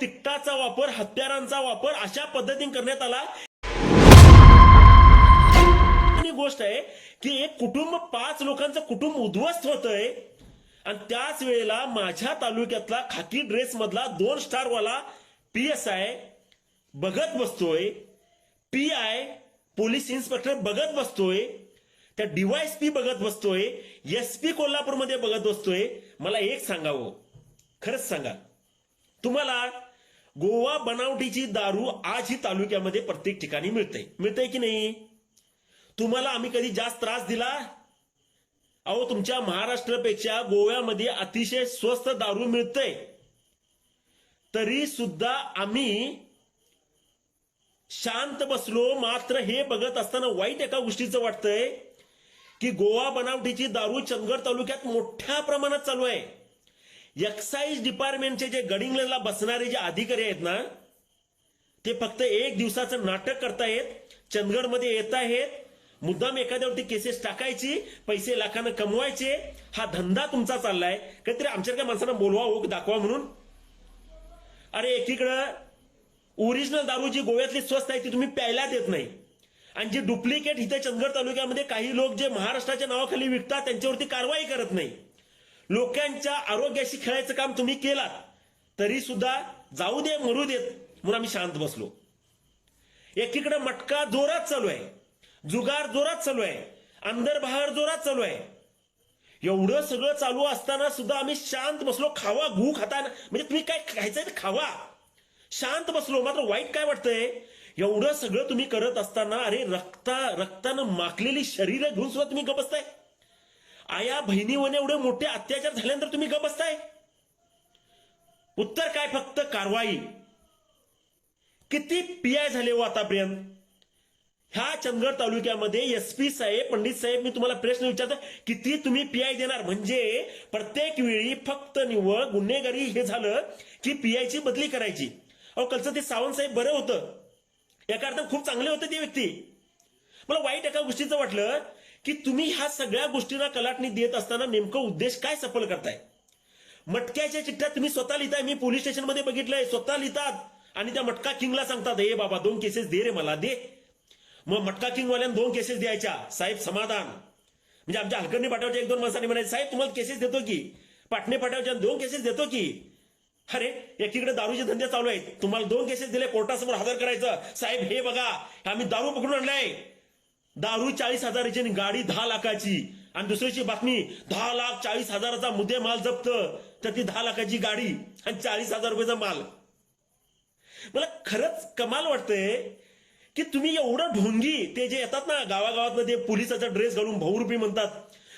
तिकटाचा वापर हत्यारांचा वापर अशा पद्धतीने करण्यात आला. गोष्ट आहे की एक कुटुंब पाच लोकांचं कुटुंब उद्ध्वस्त होतंय. आणि त्याच वेळेला माझ्या तालुक्यातला खाकी ड्रेस मधला दोन स्टार वाला पी एस आय बघत बसतोय. पी आय पोलीस इन्स्पेक्टर बघत बसतोय. त्या डिवायस पी बघत बसतोय. एस पी कोल्हापूरमध्ये बघत बसतोय. मला एक सांगावं. खरंच सांगा. तुम्हाला गोवा बनावटीची दारू आज ही तालुक्यामध्ये प्रत्येक ठिकाणी मिळते. मिळते की नाही? तुम्हाला आम्ही कधी जास्त त्रास दिला? अहो तुमच्या महाराष्ट्रापेक्षा गोव्यामध्ये अतिशय स्वस्त दारू मिळते. तरी सुद्धा आम्ही शांत बसलो मात्र हे बघत असताना वाईट एका गोष्टीचं वाटतंय की गोवा बनावटीची दारू चंदगड तालुक्यात मोठ्या प्रमाणात चालू आहे. एक्साईज डिपार्टमेंटचे जे गडिंगला बसणारे जे अधिकारी आहेत ना ते फक्त एक दिवसाचं नाटक करतायत चंदगडमध्ये येत आहेत मुद्दाम एखाद्यावरती केसेस टाकायची पैसे लाखानं कमवायचे हा धंदा तुमचा चाललाय. काहीतरी आमच्यासारख्या माणसांना बोलवा ओक दाखवा म्हणून. अरे एकीकडं ओरिजिनल दारू जी गोव्यातली स्वस्त आहे ती तुम्ही प्यायला देत नाही. आणि जी डुप्लिकेट इथे चंदगड तालुक्यामध्ये काही लोक जे महाराष्ट्राच्या नावाखाली विकतात त्यांच्यावरती कारवाई करत नाही. लोकांच्या आरोग्याशी खेळायचं काम तुम्ही केलात तरी सुद्धा जाऊ दे मरू देत म्हणून आम्ही शांत बसलो. एकीकडे मटका जोरात चालू आहे जुगार जोरात चालू आहे अंदर बाहेर जोरात चालू आहे. एवढं सगळं चालू असताना सुद्धा आम्ही शांत बसलो खावा घू खाताना म्हणजे तुम्ही काय खायचंय ते खावा. शांत बसलो मात्र वाईट काय वाटतंय एवढं सगळं तुम्ही करत असताना अरे रक्ता रक्तानं माखलेली शरीरं घेऊन सुद्धा तुम्ही गपसताय आया बहिणीवर एवढे मोठे अत्याचार झाल्यानंतर तुम्ही गपसताय उत्तर काय फक्त कारवाई. किती पीआय झाले हो आतापर्यंत? ह्या चंदगड तालुक्यामध्ये एस पी साहेब पंडित साहेब मी तुम्हाला प्रश्न विचारतो किती तुम्ही पीआय देणार? म्हणजे प्रत्येक वेळी फक्त निव्वळ गुन्हेगारी हे झालं की पीआयची बदली करायची. अहो कलचं ते सावंत साहेब बरं होतं. एका अर्थात खूप चांगले होते ते व्यक्ती. मला वाईट एका गोष्टीचं वाटलं की तुम्ही ह्या सगळ्या गोष्टींना कलाटणी देत असताना नेमकं उद्देश काय सफल करताय? मटक्याच्या चिठ्ठ्या तुम्ही स्वतः लिहिताय मी पोलीस स्टेशनमध्ये बघितलंय स्वतः लिहितात. आणि त्या मटका किंगला सांगतात हे बाबा दोन केसेस दे रे मला दे. मग मटका किंगवाल्यानं दोन केसेस द्यायच्या. साहेब समाधान. म्हणजे आमच्या हलकर्णी पाठवच्या एक दोन माणसांनी म्हणायचे साहेब तुम्हाला केसेस देतो की? पाटणे पाठवच्या दोन केसेस देतो की? अरे एकीकडे दारूचे धंदे चालू आहेत. तुम्हाला दोन केसेस दिले कोर्टासमोर हजर करायचं. साहेब हे बघा आम्ही दारू पकडून आणलाय. दारू चाळीस हजाराची आणि गाडी दहा लाखाची. आणि दुसरीची बातमी दहा लाख चाळीस हजाराचा मुद्दे माल जप्त. तर ती दहा लाखाची गाडी आणि चाळीस हजार रुपयाचा माल. मला खरंच कमाल वाटतंय की तुम्ही एवढं ढोंगी ते जे येतात ना गावागावात ते पोलिसाचा ड्रेस घालून भाऊरुपी म्हणतात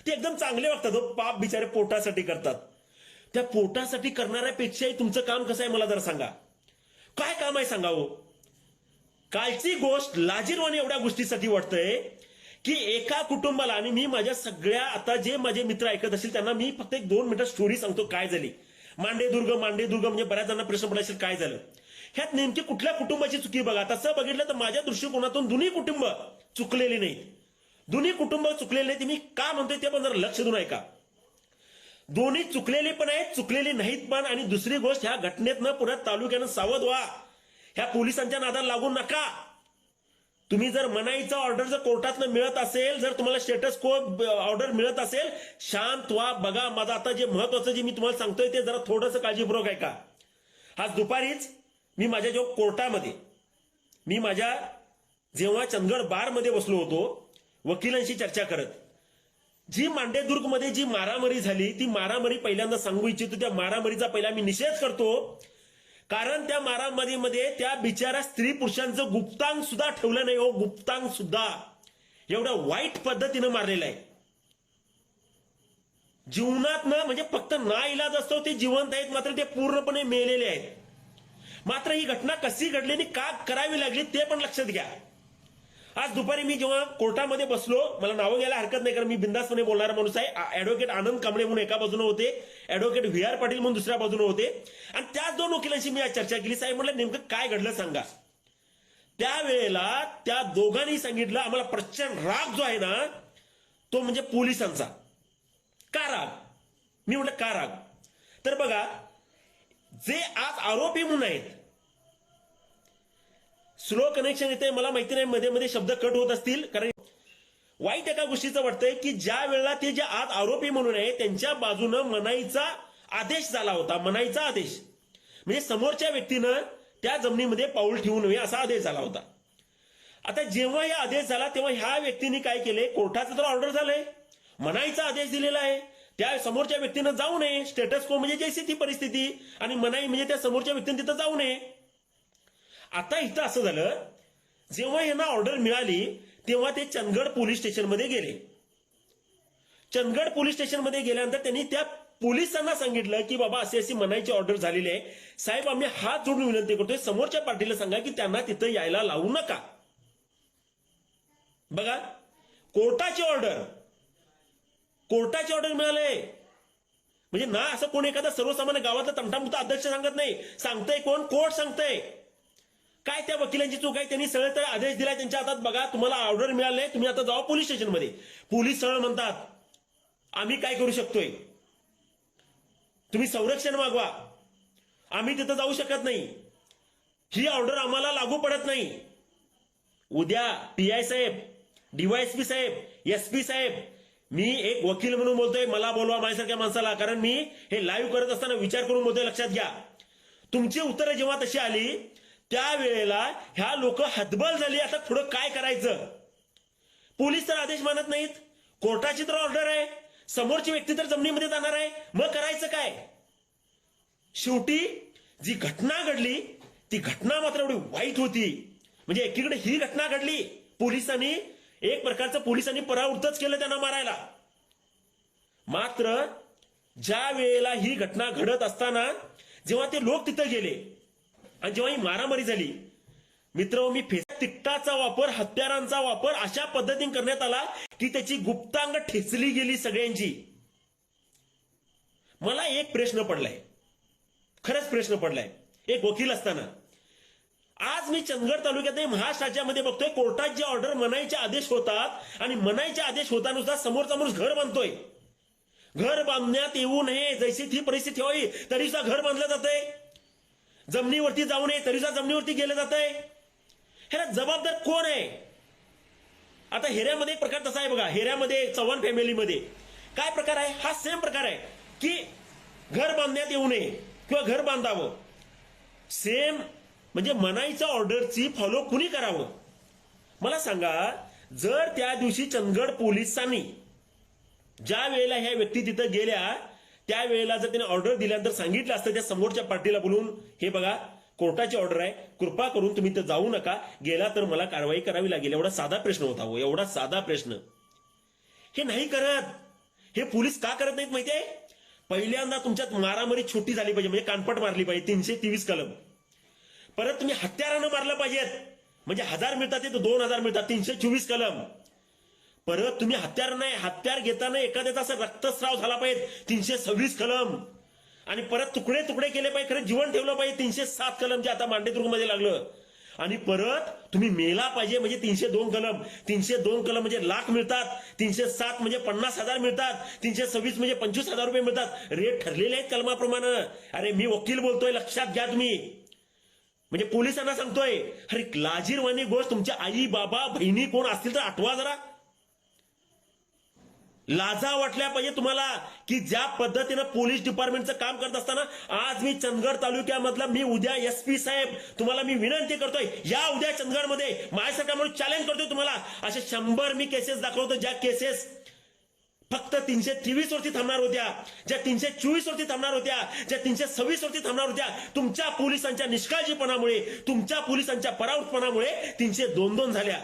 ते एकदम चांगले वागतात हो, पाप बिचारे पोटासाठी करतात. त्या पोटासाठी करणाऱ्यापेक्षाही तुमचं काम कसं आहे मला जरा सांगा. काय काम आहे सांगावं हो? कालची गोष्ट लाजीरवाणी एवढ्या गोष्टीसाठी वाटतंय की एका कुटुंबाला आणि मी माझ्या सगळ्या आता जे माझे मित्र ऐकत असतील त्यांना मी फक्त एक दोन मिनिटं स्टोरी सांगतो काय झाली. मांडेदुर्ग मांडेदुर्ग म्हणजे बऱ्याच जणांना प्रश्न पडला असेल काय झालं. ह्यात नेमकी कुठल्या कुटुंबाची चुकी बघा. तसं बघितलं तर माझ्या दृष्टिकोनातून दोन्ही कुटुंब चुकलेली नाहीत. दोन्ही कुटुंब चुकलेले नाहीत. मी का म्हणतोय ते पण जरा लक्ष देऊन ऐका. दोन्ही चुकलेले पण आहेत चुकलेली नाहीत पण आणि दुसरी गोष्ट ह्या घटनेतनं पुण्यात तालुक्यानं सावध व्हा. ह्या पोलिसांच्या नादाला लागू नका. तुम्ही जर मनाईचा ऑर्डर जर कोर्टातनं मिळत असेल जर तुम्हाला स्टेटस को ऑर्डर मिळत असेल शांत व्हा बघा माझं आता जे महत्वाचं जे मी तुम्हाला सांगतोय ते जरा थोडंसं काळजीपूर्वक ऐका. आज दुपारीच मी माझ्या जेव्हा कोर्टामध्ये मी माझ्या जेव्हा चंदगड बारमध्ये बसलो होतो वकिलांशी चर्चा करत जी मांडेदुर्गमध्ये जी मारामारी झाली ती मारामारी पहिल्यांदा सांगू इच्छितो त्या मारामारीचा पहिला मी निषेध करतो कारण त्या मारामारीमध्ये त्या बिचाऱ्या स्त्री पुरुषांचं गुप्तांग सुद्धा ठेवलं नाही हो गुप्तांग सुद्धा. एवढ्या वाईट पद्धतीनं मारलेलं आहे. जीवनात ना म्हणजे फक्त ना इलाज असतो ते जिवंत आहेत मात्र ते पूर्णपणे मेलेले आहेत. मात्र ही घटना कशी घडली आणि का करावी लागली ते पण लक्षात घ्या. आज दुपारी मी जेव्हा कोर्टामध्ये बसलो मला नावं घ्यायला हरकत नाही कारण मी बिंदासपणे बोलणारा माणूस आहे. ऍडव्होकेट आनंद कांबळे म्हणून एका बाजूने होते. ऍडव्होकेट व्ही आर पाटील म्हणून दुसऱ्या बाजूने होते. आणि त्याच दोन वकिलांशी मी आज चर्चा केली. साहेब म्हटलं नेमकं काय घडलं सांगा. त्यावेळेला त्या दोघांनी सांगितलं आम्हाला प्रचंड राग जो आहे ना तो म्हणजे पोलिसांचा. का राग? मी म्हटलं का राग? तर बघा जे आज आरोपी म्हणून आहेत स्लो कनेक्शन येते मला माहिती नाही मध्ये मध्ये शब्द कट होत असतील. कारण वाईट एका गोष्टीचं वाटतंय की ज्या वेळेला ते जे आज आरोपी म्हणून आहे त्यांच्या बाजूनं मनाईचा आदेश झाला होता. मनाईचा आदेश. म्हणजे समोरच्या व्यक्तीनं त्या जमिनीमध्ये पाऊल ठेवू नये असा आदेश झाला होता. आता जेव्हा हे आदेश झाला तेव्हा ह्या व्यक्तीने काय केले कोर्टाचं तर ऑर्डर झालंय. मनाईचा आदेश दिलेला आहे. त्या समोरच्या व्यक्तीनं जाऊ नये. स्टेटस को म्हणजे जैसी ती परिस्थिती आणि मनाई म्हणजे त्या समोरच्या व्यक्तीने तिथं जाऊ नये. आता इथं असं झालं जेव्हा यांना ऑर्डर मिळाली तेव्हा ते चंदगड पोलीस स्टेशनमध्ये गेले. चंदगड पोलीस स्टेशनमध्ये गेल्यानंतर त्यांनी त्या पोलिसांना सांगितलं की बाबा अशी अशी मनाईची ऑर्डर झालेली आहे. साहेब आम्ही हात जोडून विनंती करतोय. समोरच्या पार्टीला सांगा की त्यांना तिथं यायला लावू नका. बघा कोर्टाची ऑर्डर. कोर्टाची ऑर्डर मिळाले म्हणजे ना असं कोण एखादा सर्वसामान्य गावातला तंटामुक्त अध्यक्ष सांगत नाही. सांगतंय कोण? कोर्ट सांगतंय. काय त्या वकिलांची चूक आहे? त्यांनी सरळ तर आदेश दिलाय त्यांच्या हातात बघा तुम्हाला ऑर्डर मिळाले तुम्ही आता जावा पोलीस स्टेशनमध्ये. पोलीस सरळ म्हणतात आम्ही काय करू शकतोय? तुम्ही संरक्षण मागवा. आम्ही तिथं जाऊ शकत नाही. ही ऑर्डर आम्हाला लागू पडत नाही. उद्या पी आय साहेब डीवायएसपी साहेब एस पी साहेब मी एक वकील म्हणून बोलतोय मला बोलवा माझ्यासारख्या माणसाला कारण मी हे लाईव्ह करत असताना विचार करून बोलतोय लक्षात घ्या. तुमची उत्तरं जेव्हा तशी आली त्यावेळेला ह्या लोक हतबल झाली. आता पुढं काय करायचं? पोलीस तर आदेश मानत नाहीत. कोर्टाची तर ऑर्डर आहे. समोरची व्यक्ती तर जमिनीमध्ये जाणार आहे. मग करायचं काय? शेवटी जी घटना घडली ती घटना मात्र एवढी वाईट होती. म्हणजे एकीकडे ही घटना घडली. पोलिसांनी एक प्रकारचं पोलिसांनी परावृत्तच केलं त्यांना मारायला. मात्र ज्या वेळेला ही घटना घडत असताना जेव्हा ते लोक तिथं गेले आणि जेव्हा ही मारामारी झाली मित्र मी फेस तिकटाचा वापर हत्यारांचा वापर अशा पद्धतीने करण्यात आला की त्याची गुप्तांग ठेचली गेली सगळ्यांची. मला एक प्रश्न पडलाय. खरंच प्रश्न पडलाय. एक वकील असताना. आज मी चंदगड तालुक्यात महाराष्ट्र राज्यामध्ये बघतोय कोर्टात जे ऑर्डर मनाईचे आदेश होतात आणि मनाईचे आदेश होतानुसार समोरचा माणूस घर बांधतोय. घर बांधण्यात येऊ नये. जैसी ती परिस्थिती व्हावी तरी सुद्धा घर बांधलं जातंय. जमिनीवरती जाऊ नये तरीचा जमिनीवरती गेलं जात आहे ह्याला जबाबदार कोण आहे? आता हेऱ्यामध्ये एक प्रकार तसा आहे बघा. हेऱ्यामध्ये चव्हाण फॅमिलीमध्ये. काय प्रकार आहे? हा सेम प्रकार आहे की घर बांधण्यात येऊ नये किंवा घर बांधावं. सेम म्हणजे मनाईच्या ऑर्डरची फॉलो कुणी करावं? मला सांगा जर त्या दिवशी चंदगड पोलिसांनी ज्या वेळेला ह्या व्यक्ती तिथं गेल्या त्या वेळेला जर त्याने ऑर्डर दिल्यानंतर सांगितलं असतं त्या समोरच्या पार्टीला बोलून हे बघा कोर्टाची ऑर्डर आहे. कृपा करून तुम्ही तर जाऊ नका. गेला तर मला कारवाई करावी लागेल. एवढा साधा प्रश्न होता हो. एवढा साधा प्रश्न. हे नाही करत. हे पोलीस का करत नाहीत माहितीये पहिल्यांदा तुमच्यात मारामारी छोटी झाली पाहिजे. म्हणजे कानपट मारली पाहिजे. तीनशे तेवीस कलम. परत तुम्ही हत्यारानं मारलं पाहिजेत. म्हणजे हजार मिळतात ते दोन हजार मिळतात. तीनशे चोवीस कलम. परत तुम्ही हत्यार नाही हत्यार घेताना एखाद्याचा असं रक्तस्राव झाला पाहिजे तीनशे सव्वीस कलम. आणि परत तुकडे तुकडे केले पाहिजे खरं जीवन ठेवलं पाहिजे तीनशे सात कलम जे आता मांडेदुर्गमध्ये लागलं. आणि परत तुम्ही मेला पाहिजे म्हणजे तीनशे दोन कलम. तीनशे दोन कलम म्हणजे लाख मिळतात तीनशे सात म्हणजे पन्नास हजार मिळतात तीनशे सव्वीस म्हणजे पंचवीस हजार रुपये मिळतात. रेट ठरलेले आहेत कलमाप्रमाणे. अरे मी वकील बोलतोय लक्षात घ्या तुम्ही. म्हणजे पोलिसांना सांगतोय अरे लाजीरवाणी गोष्ट तुमच्या आई बाबा बहिणी कोण असतील तर आठवा जरा. लाजा वाटल्या पाहिजे तुम्हाला की ज्या पद्धतीनं पोलीस डिपार्टमेंटचं काम करत असताना आज मी चंदगड तालुक्यामधला मी उद्या एस पी साहेब तुम्हाला मी विनंती करतोय या उद्या चंदगडमध्ये माझ्यासारखा म्हणून चॅलेंज करतोय तुम्हाला. असे शंभर मी केसेस दाखवतो ज्या केसेस फक्त तीनशे तेवीस वरती थांबणार होत्या ज्या तीनशे चोवीस वरती थांबणार होत्या ज्या तीनशे सव्वीस वरती थांबणार होत्या तुमच्या पोलिसांच्या निष्काळजीपणामुळे तुमच्या पोलिसांच्या परावठपणामुळे तीनशे दोन दोन झाल्या.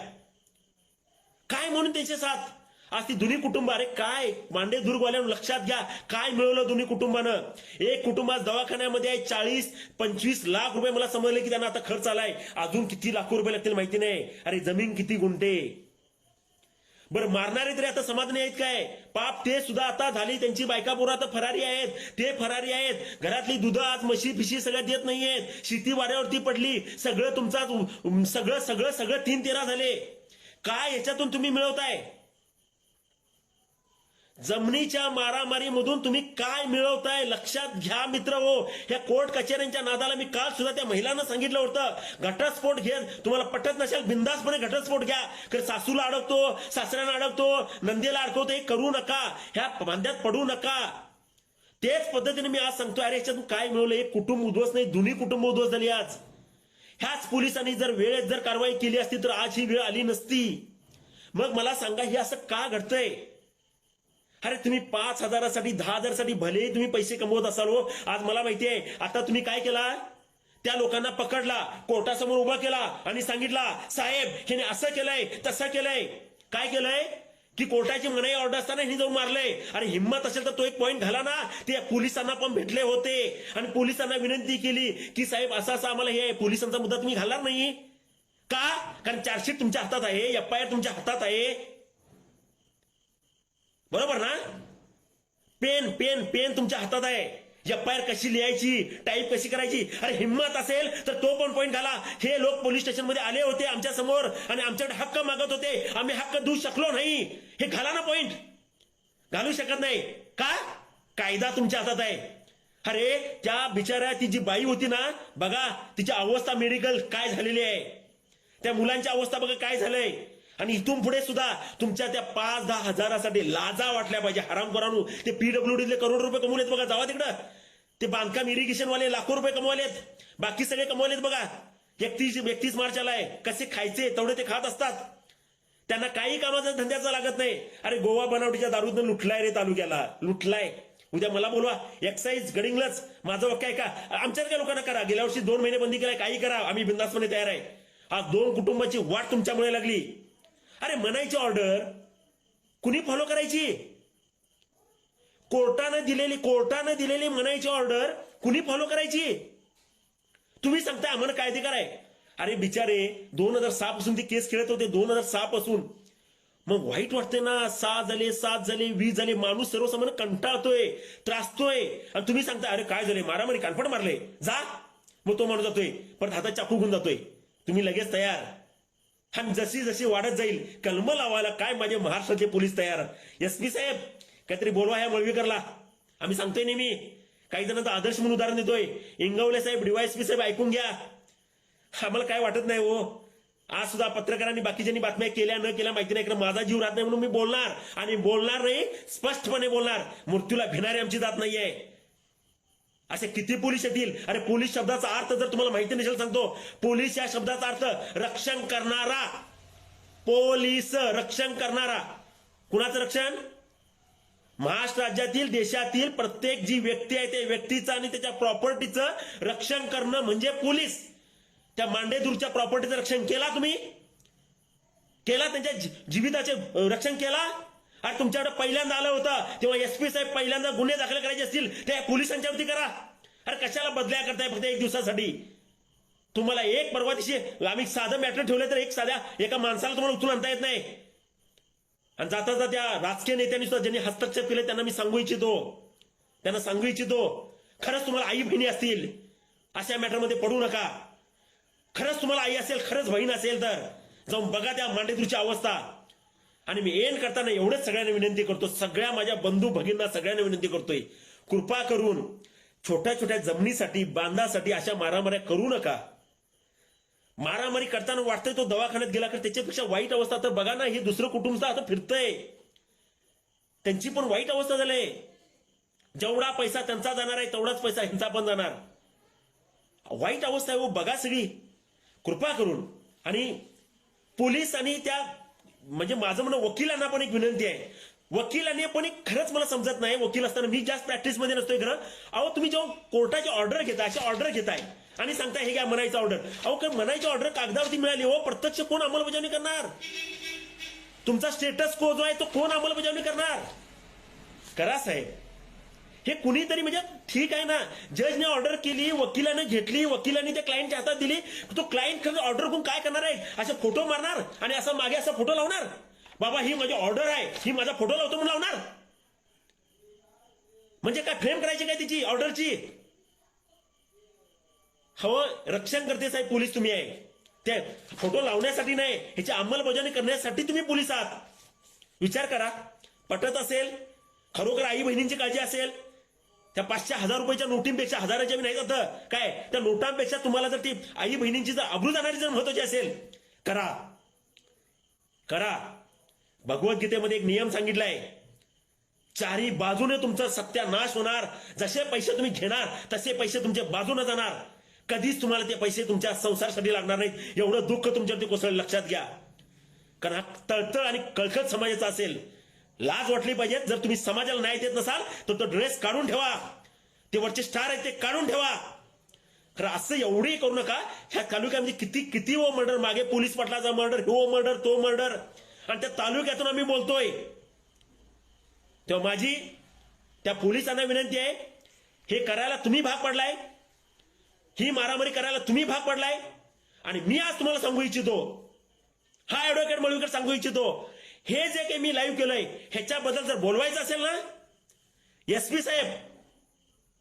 काय म्हणून तीनशे सात? आज ती दोन्ही कुटुंब अरे काय? मांडे दुर्गवाल्यानं लक्षात घ्या. काय मिळवलं दोन्ही कुटुंबानं? एक कुटुंब आज दवाखान्यामध्ये आहे चाळीस पंचवीस लाख रुपये मला समजले की त्यांना आता खर्च आलाय. अजून किती लाखो रुपये लागतील माहिती नाही. अरे जमीन किती गुंठे? बरं मारणारे तरी आता समाधानी आहेत काय? पाप ते सुद्धा आता झाली. त्यांची बायका पोरं आता फरारी आहेत. ते फरारी आहेत. घरातली दुध आज म्हशी फिशी सगळ्या देत नाहीयेत. शेती वाऱ्यावरती पडली. सगळं तुमचा सगळं सगळं सगळं तीन तेरा झाले. काय याच्यातून तुम्ही मिळवताय? जमिनीच्या मारामारीमधून तुम्ही काय मिळवताय? लक्षात घ्या मित्र हो. ह्या कोर्ट कचेऱ्यांच्या नादाला मी काल सुद्धा त्या महिलांना सांगितलं होतं घटस्फोट घे तुम्हाला पटत नसेल बिंदासपणे घटस्फोट घ्या. कारण सासूला अडकतो सासऱ्यांना अडकतो नंदीला अडकवतो हे करू नका. ह्या बांध्यात पडू नका. तेच पद्धतीने मी आज सांगतो अरे याच्यातून काय मिळवलं? एक कुटुंब उद्ध्वस्त नाही दोन्ही कुटुंब उद्ध्वस्त झाली आज. ह्याच पोलिसांनी जर वेळेत जर कारवाई केली असती तर आज ही वेळ आली नसती. मग मला सांगा हे असं का घडतंय? अरे तुम्ही पाच हजारासाठी दहा हजारसाठी भले तुम्ही पैसे कमवत असाल हो. आज मला माहिती आहे आता तुम्ही काय केला? त्या लोकांना पकडला कोर्टासमोर उभा केला आणि सांगितला साहेब हिने असं केलंय तसं केलंय. काय केलंय? की कोर्टाची मनाई ऑर्डर असताना हिने जाऊन मारलंय. अरे हिंमत असेल तर तो एक पॉईंट घाला ना. ते पोलिसांना पण भेटले होते. आणि पोलिसांना विनंती केली की साहेब असं असं आम्हाला हे पोलिसांचा मुद्दा तुम्ही घालणार नाही. का? कारण चार्जशीट तुमच्या हातात आहे एफ आय आर तुमच्या हातात आहे. बरोबर ना? पेन पेन पेन तुमच्या हातात आहे. एफआयआर कशी लिहायची टाईप कशी करायची? अरे हिंमत असेल तर तो पण पॉईंट घाला. हे लोक पोलीस स्टेशनमध्ये आले होते आमच्यासमोर आणि आमच्याकडे हक्क मागत होते. आम्ही हक्क देऊ शकलो नाही. हे घाला ना पॉईंट घालू शकत नाही. का? कायदा तुमच्या हातात आहे. अरे त्या बिचाऱ्या ती जी बाई होती ना बघा तिची अवस्था मेडिकल काय झालेली आहे. त्या मुलांची अवस्था बघा काय झालंय. आणि इथून पुढे सुद्धा तुमच्या त्या पाच दहा हजारासाठी लाजा वाटल्या पाहिजे. हराम करानू ते पीडब्ल्यूडीतले करोड रुपये कमवलेत बघा. जावा तिकडं. ते बांधकाम इरिगेशनवाले लाखो रुपये कमवलेत बाकी सगळे कमवलेत बघा. एकतीस एकतीस मार्च आलाय कसे खायचे तेवढे ते खात असतात. त्यांना काही कामाचा धंद्याचा लागत नाही. अरे गोवा बनावटीच्या दारूतनं लुटलाय रे तालुक्याला. लुटलाय. उद्या मला बोलवा. एक्साईज गडिंगलच. माझं वाक्य आहे का? आमच्यासारख्या लोकांना करा. गेल्या वर्षी दोन महिने बंदी केलाय. काही करा. आम्ही बिंदासपणे तयार आहे. आज दोन कुटुंबाची वाट तुमच्यामुळे लागली. अरे म्हणायची ऑर्डर. कुणी फॉलो करायची? कोर्टानं दिलेली कोर्टानं दिलेली म्हणायची ऑर्डर कुणी फॉलो करायची? तुम्ही सांगताय आम्हाला कायदेकार आहे? अरे बिचारे दोन हजार सहा पासून ते केस खेळत होते दोन हजार सहा पासून. मग वाईट वाटते ना सात झाले सात झाले वीस झाले माणूस सर्वसामान्य कंटाळतोय त्रासतोय. आणि तुम्ही सांगता अरे काय झाले? मारामारी कानफड मारले. जा. मग तो माणूस जातोय परत हातात चाकू घेऊन जातोय. तुम्ही लगेच तयार. आणि जशी जशी वाढत जाईल कलम लावायला काय माझे महाराष्ट्राचे पोलीस तयार? एस पी साहेब काहीतरी बोलवा ह्या मळवीकरला. आम्ही सांगतोय नेहमी. काही जणांचं आदर्श म्हणून उदाहरण देतोय. इंगवले साहेब डीवायएसपी साहेब ऐकून घ्या. आम्हाला काय वाटत नाही हो? आज सुद्धा पत्रकारांनी बाकीच्यांनी बातम्या केल्या न केल्या माहिती नाही. कारण माझा जीव राहत नाही म्हणून मी बोलणार. आणि बोलणार नाही स्पष्टपणे बोलणार. मृत्यूला भिणारी आमची जात नाहीये. असे किती पोलीस येतील? अरे पोलीस शब्दाचा अर्थ जर तुम्हाला माहिती नसेल सांगतो. पोलीस या शब्दाचा अर्थ रक्षण करणारा. पोलीस रक्षण करणारा. कुणाचं रक्षण? महाराष्ट्र राज्यातील देशातील प्रत्येक जी व्यक्ती आहे त्या व्यक्तीचं आणि त्याच्या प्रॉपर्टीचं रक्षण करणं म्हणजे पोलीस. त्या मांडेदूरच्या प्रॉपर्टीचं रक्षण केला तुम्ही? केला त्यांच्या जी- जीविताचे रक्षण केला? अरे तुमच्याकडे पहिल्यांदा आलं होतं तेव्हा एसपी साहेब पहिल्यांदा गुन्हे दाखल करायचे असतील त्या पोलिसांच्या वरती करा. अरे कशाला बदल्या करताय फक्त एक दिवसासाठी? तुम्हाला एक परवा दिवशी आम्ही साधं मॅटर ठेवलं तर एक साध्या एका माणसाला तुम्हाला उचलून आणता येत नाही. आणि जाता जाता त्या राजकीय नेत्यांनी सुद्धा ज्यांनी हस्तक्षेप केले त्यांना मी सांगू इच्छितो. त्यांना सांगू इच्छितो. खरंच तुम्हाला आई बहिणी असतील अशा मॅटरमध्ये पडू नका. खरंच तुम्हाला आई असेल खरंच बहीण असेल तर. जाऊन बघा त्या मांडेदूरची अवस्था. आणि मी एन करताना एवढंच सगळ्यांना विनंती करतो सगळ्या माझ्या बंधू भगिनींना सगळ्यांना विनंती करतोय कृपा करून छोट्या छोट्या जमिनीसाठी बांधासाठी अशा मारामाऱ्या करू नका. मारामारी करताना वाटतंय तो दवाखान्यात गेला तर त्याच्यापेक्षा वाईट अवस्था तर बघा ना हे दुसरं कुटुंब आता फिरतंय. त्यांची पण वाईट अवस्था झाली जेवढा पैसा त्यांचा जाणार आहे तेवढाच पैसा ह्यांचा पण जाणार. वाईट अवस्था आहे हो बघा सगळी. कृपा करून. आणि पोलीस आणि त्या म्हणजे माझं म्हणणं वकिलांना पण एक विनंती आहे. वकिलांनी पण एक खरंच मला समजत नाही. वकील असताना मी जास्त प्रॅक्टिसमध्ये नसतोय खरं. अहो तुम्ही जेव्हा कोर्टाची ऑर्डर घेता अशी ऑर्डर घेताय आणि सांगताय हे काय म्हणायचं ऑर्डर अहो काय म्हणायची ऑर्डर कागदावरती मिळाली हो प्रत्यक्ष कोण अंमलबजावणी करणार? तुमचा स्टेटस को जो आहे तो कोण अंमलबजावणी करणार? करा साहेब. हे कुणीतरी म्हणजे ठीक आहे ना. जजने ऑर्डर केली वकिलाने घेतली वकिलांनी त्या क्लायंटच्या हातात दिली. तो क्लायंट खरं ऑर्डर करून काय करणार आहे? असे फोटो मारणार आणि असं मागे असा फोटो लावणार? बाबा ही माझी ऑर्डर आहे. ही माझा फोटो लावतो म्हणून लावणार? म्हणजे काय फ्रेम करायची काय तिची ऑर्डरची हवं हो, रक्षण करते साहेब पोलीस तुम्ही आहे. ते फोटो लावण्यासाठी नाही ह्याची अंमलबजावणी करण्यासाठी तुम्ही पोलीस आहात. विचार करा. पटत असेल खरोखर आई बहिणींची काळजी असेल त्या पाचशे हजार रुपयाच्या नोटींपेक्षा हजाराच्या बी नाही जातं काय? त्या नोटांपेक्षा तुम्हाला जर ती आई बहिणींची जर अब्रू जाणारी जर महत्वाची असेल करा. करा. भगवद्गीतेमध्ये एक नियम सांगितलाय. चारी बाजूने तुमचा सत्यानाश होणार. जसे पैसे तुम्ही घेणार तसे पैसे तुमच्या बाजूने जाणार. कधीच तुम्हाला ते पैसे तुमच्या संसारासाठी लागणार नाहीत. एवढं दुःख तुमच्यावरती कोसळलं लक्षात घ्या. कारण हा तळतळ आणि कळकळ समाजाचा असेल. लाज वाटली पाहिजे जर तुम्ही समाजाला न्याय देत नसाल तर तो ड्रेस काढून ठेवा. ते वरचे स्टार आहेत ते काढून ठेवा. खरं असं एवढे करू नका. ह्या तालुक्यामध्ये किती किती वो मर्डर मागे पोलीस पाटलाचा मर्डर हो मर्डर तो मर्डर. आणि त्या तालुक्यातून आम्ही बोलतोय. तेव्हा माझी त्या पोलिसांना विनंती आहे हे करायला तुम्ही भाग पडलाय. ही मारामारी करायला तुम्ही भाग पडलाय. आणि मी आज तुम्हाला सांगू इच्छितो. हा ऍडव्होकेट मळवीकर सांगू इच्छितो. हे जे काही मी लाईव्ह केलंय ह्याच्याबद्दल जर बोलवायचं असेल ना एस पी साहेब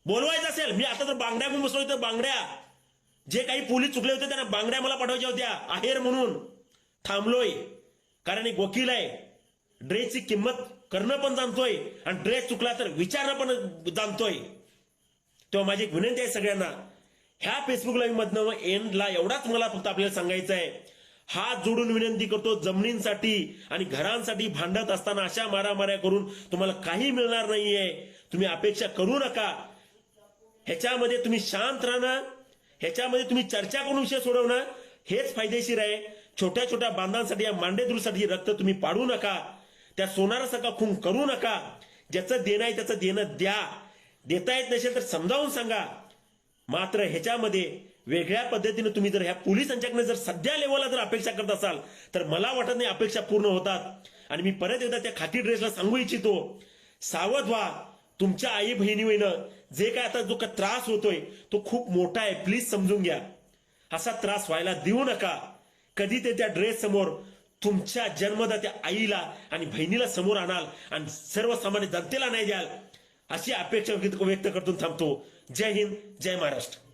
बोलवायचं असेल. मी आता तर बांगड्या घेऊन बसलो होतो बांगड्या. जे काही पोलीस चुकले होते त्यांना बांगड्या मला पाठवायच्या होत्या. आहेर म्हणून. थांबलोय. कारण एक वकील आहे. ड्रेसची किंमत करणं पण जाणतोय. आणि ड्रेस चुकला तर विचारणं पण जाणतोय. तेव्हा माझी एक विनंती आहे सगळ्यांना. ह्या फेसबुक लाईव्ह मधनं एंडला एवढाच मला फक्त आपल्याला सांगायचं आहे हात जोडून विनंती करतो जमिनींसाठी आणि घरांसाठी भांडत असताना अशा मारामाऱ्या करून तुम्हाला काही मिळणार नाहीये. तुम्ही अपेक्षा करू नका. ह्याच्यामध्ये तुम्ही शांत राहणं ह्याच्यामध्ये तुम्ही चर्चा करून विषय सोडवणं हेच फायदेशीर आहे. छोट्या छोट्या बांधांसाठी या मांडेदूरसाठी रक्त तुम्ही पाडू नका. त्या सोनारासारखा खून करू नका. ज्याचं देणं आहे त्याचं देणं द्या. देता येत नसेल तर समजावून सांगा. मात्र ह्याच्यामध्ये वेगळ्या पद्धतीने तुम्ही जर ह्या पोलिसांच्याकडे जर सध्या लेवलला जर अपेक्षा करत असाल तर मला वाटत नाही अपेक्षा पूर्ण होतात. आणि मी परत एकदा त्या खाकी ड्रेसला सांगू इच्छितो सावध व्हा. तुमच्या आई बहिणीनं जे काय आता जो का त्रास होतोय तो खूप मोठा आहे. प्लीज समजून घ्या. असा त्रास व्हायला देऊ नका. कधी ते त्या ड्रेस समोर तुमच्या जन्मदात्या आईला आणि बहिणीला समोर आणाल आणि सर्वसामान्य जनतेला नाही द्याल अशी अपेक्षा व्यक्त व्यक्त करतून थांबतो. जय हिंद जय महाराष्ट्र.